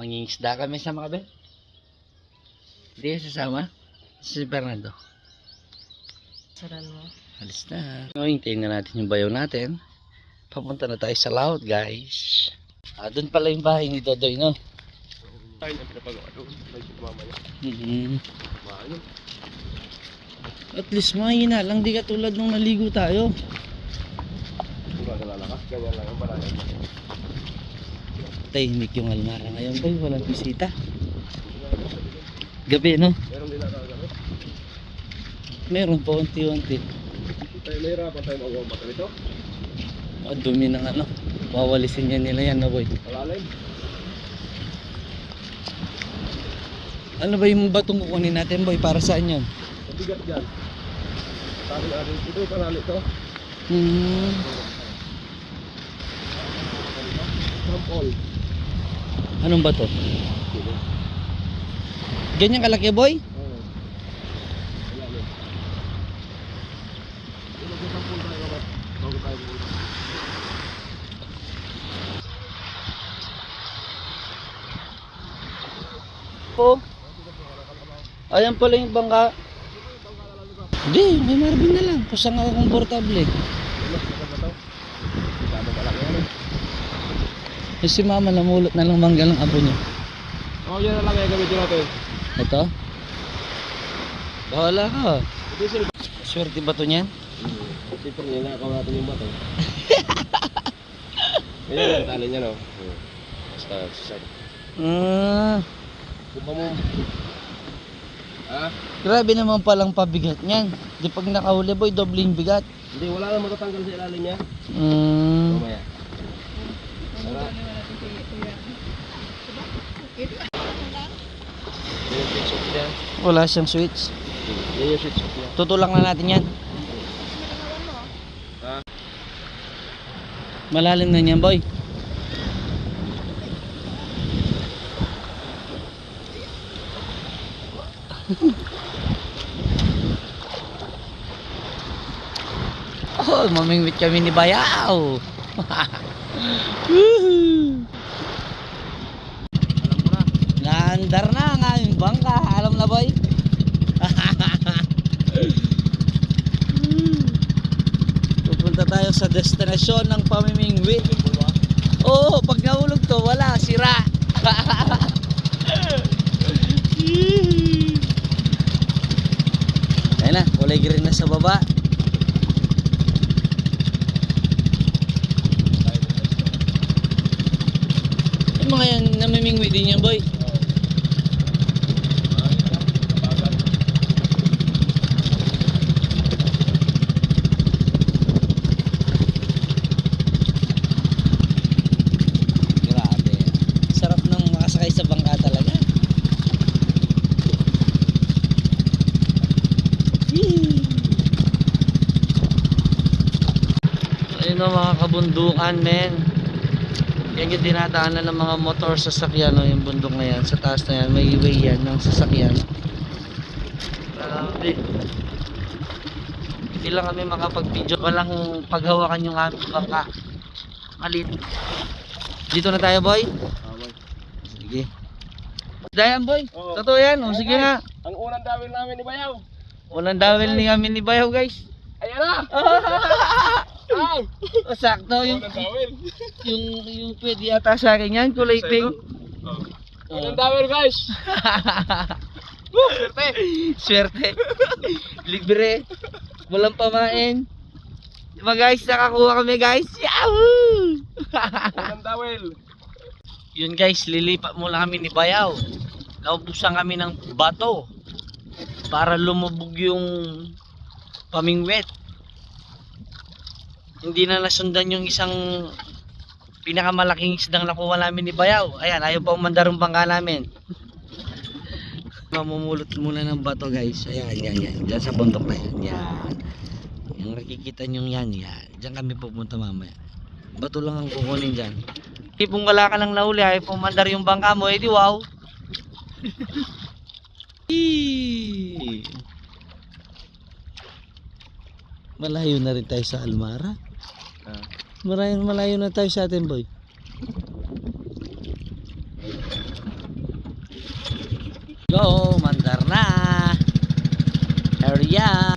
Mangingisda kami sa mga be. Hindi sasama? Si Fernando. Saran mo. Alis na. So, hintayin na natin yung bayaw natin. Papunta na tayo sa laut, guys. Ah, doon pala yung bahay ni Dodoy, no? Tayo na pinapagawa doon. Medyo mamaya. Mm-hmm. Maano? At least mahina lang, di katulad nung naligo tayo. Kung lalakas, ganyan lang ang paraan. Tahimik yung almara ngayon, boy. Walang bisita. Gabi, no? Meron pa unti-unti. Tayo nahirapan tayo magawa ba nito? Ang dumi ng ano. Wawalisin niya nila yan, no, boy. Malalim. Ano ba yung batong kukunin natin, boy? Para saan yun? Mabigat dyan. Sabi natin, ito panali to. Hmm. From Anong bato? Ganyan kalaki, boy? Po. Ayan pala yung bangka. Hindi, may marvin na lang. Kusang ako komportable. Ano? Ano ba to? Damo malaki ano? Eh, si mama namulot na lang bangga ng abo niya. Oo, yan na lang yung gamitin natin. Ito? Bahala ka. Ito yung. Swerte ba to niyan? Siyempre, nilakaw natin yung bato. Ganyan lang tali niya, no? Basta, sasad. Ah, Kumpa mo. Ha? grabe naman palang pabigat niyan. Di pag nakahuli boy, dobling bigat. Hindi, wala nang matatanggal sa ilalim niya. Mm. Mamaya. Tara. Yan yung switch off niya. Wala siyang switch. Tutulak na natin yan. Malalim na niyan boy. oh, mamingwit kami ni Bayaw. Woohoo! Alam mo na. Naandar na ang aming bangka. Alam na boy? Pupunta tayo sa destinasyon ng pamimingwi. Oo, pag nahulog to, wala, sira. Ayun na, kulay green na sa baba. Yung mga yan, namimingwi din yan boy. Grabe. Sarap ng makasakay sa bangka talaga. Yee! Ayun o mga kabundukan men. Yan yung dinadaanan ng mga motor sa sasakyan no, yung bundok na yan. Sa taas na yan, may way yan ng sasakyan. Grabe. Hindi lang kami makapag-video. Walang paghawakan yung aming bangka. Malit. Dito na tayo boy? Sige. Dayan boy. Oo. Totoo yan. O, sige nga. Ang unang dawil namin ni Bayaw. Walang dawil ni kami ni Bayaw guys. Ayan na! Ay! O, sakto yung yung yung pwede yata sa akin yan. Kulay pink. Oh. Unang dawil guys! Woo! Swerte! Swerte. Libre. Walang pamain. Diba guys, nakakuha kami guys. Yahoo! Unang dawil! Yun guys, lilipat muna kami ni Bayaw. Naubusan kami ng bato para lumubog yung pamingwet. Hindi na nasundan yung isang pinakamalaking isdang nakuha namin ni Bayaw. Ayan, ayaw pa umandar yung bangka namin. Mamumulot muna ng bato guys. Ayan, yan, yan. Diyan sa bundok na yan. Yan. Yung nakikita nyo yan, yan. Diyan kami pupunta mamaya. Bato lang ang kukunin dyan. Tipong wala ka nang nahuli ay pumandar yung bangka mo, edi wow. Eee. Malayo na rin tayo sa Almara. Ah. Malayo, na tayo sa atin, boy. Go, mandar na. Area.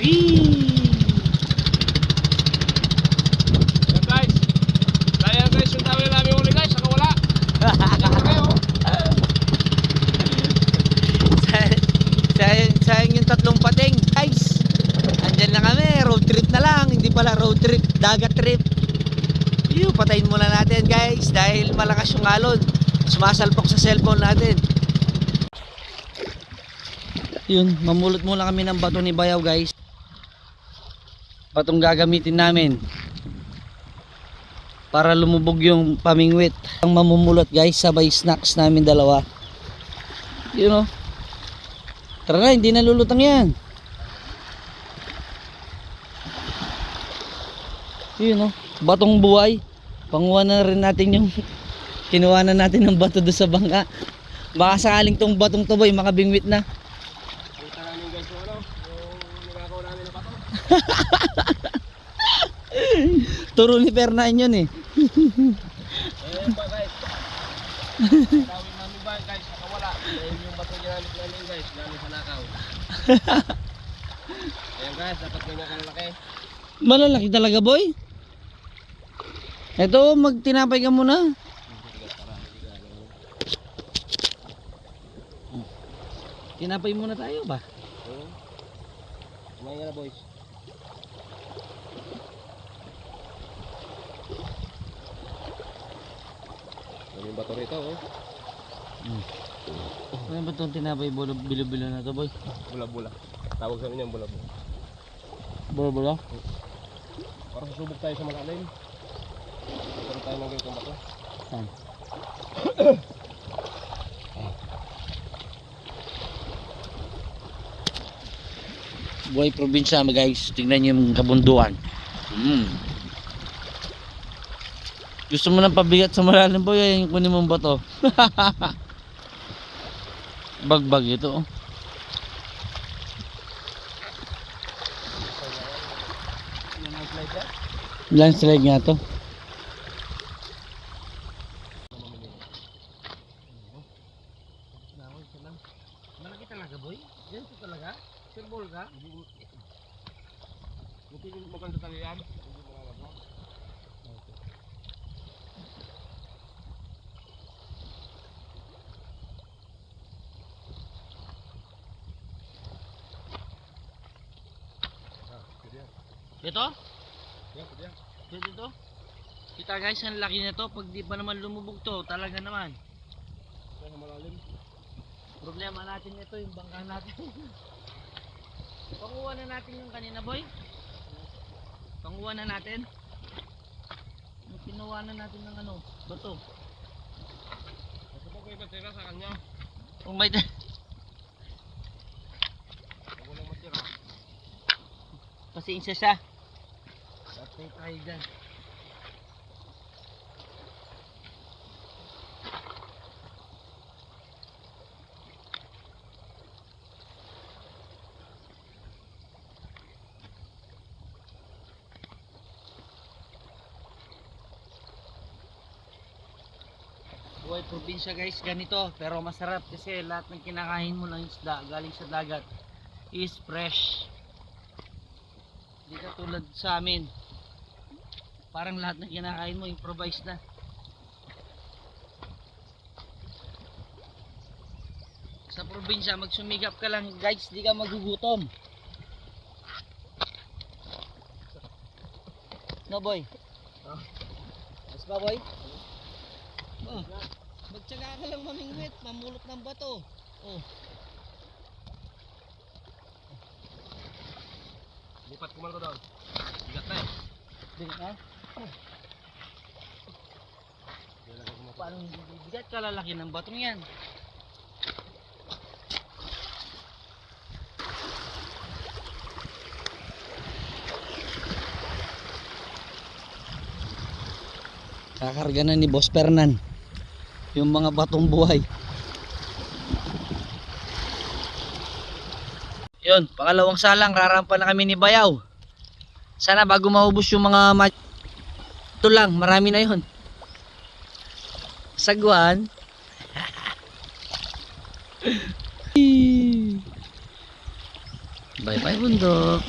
Wee! Sayang yung tatlong pating. Andyan na kami. Road trip na lang. Hindi pala road trip. Dagat trip. Yun, patayin muna natin guys. Dahil malakas yung alon. Sumasalpok sa cellphone natin. Yun, mamulot muna kami ng bato ni Bayaw guys. Batong gagamitin namin. Para lumubog yung pamingwit. Ang mamumulot guys, sabay snacks namin dalawa. Yun oh. Tara na, hindi nalulutang yan. Yun oh, batong buhay. Panguha na rin natin yung kinuha na natin ng bato doon sa bangka. Baka sakaling tong batong to boy, makabingwit na. Kita namin guys yung ano, yung nagagawa namin na bato. Turo ni Fernan yun eh. Ayan ba guys. Tawil namin ba guys, saka wala. Dahil yung bato ginamit namin guys, galing sa nakaw. Ayan guys, dapat ganyan kalalaki. Malalaki talaga boy. Eto, magtinapay ka muna. Tinapay muna tayo ba? Oo. Kumain na boys. Yan yung bato rito oh. Ano ba itong tinapay bilo-bilo na to boy? Bula-bula. Tawag sa inyo yung bula-bula. Bulo-bulo? Para susubok tayo sa malalim. Ito tayo ng ganitong bato. Saan? Buhay probinsya guys, tingnan niyo yung kabunduan. Mm. Gusto mo ng pabigat sa malalim boy, ay kunin mong bato. Bagbag ito oh. Landslide nga to. Talaga boy? Yan to talaga? Sirbol ka? Buti yung maganda talaga yan. Hindi mo alam. Ito? Yan, yan. Pwede to? Kita guys, ang laki nito. Pag di pa naman lumubog to, talaga naman. Ito malalim. Problema natin ito, yung bangka natin. Panguha na natin yung kanina boy. Panguha na natin. Yung Pinuha na natin ng ano, bato. Kasi pag may matira sa kanya, Kung may... pag walang matira, Pasensya siya. Patay tayo dyan. Buhay probinsya guys, ganito. Pero masarap kasi lahat ng kinakain mo ng isda galing sa dagat is fresh. Hindi ka tulad sa amin. Parang lahat ng kinakain mo improvise na. Sa probinsya, magsumigap ka lang guys, di ka magugutom. No boy? Mas ba boy? Oh, magtsaga ka lang mamingwit, mamulot ng bato. Oh, lipat ko man ko doon. Bigat na eh. ka? Nilagay ko mo. Paano bigat kalalaki ng batong yan? Kakarga na ni Boss Fernan yung mga batong buhay. Yun pangalawang salang rarampa na kami ni Bayaw. Sana bago maubos yung mga ito lang marami na yun. Sagwan. Bye bye bundok.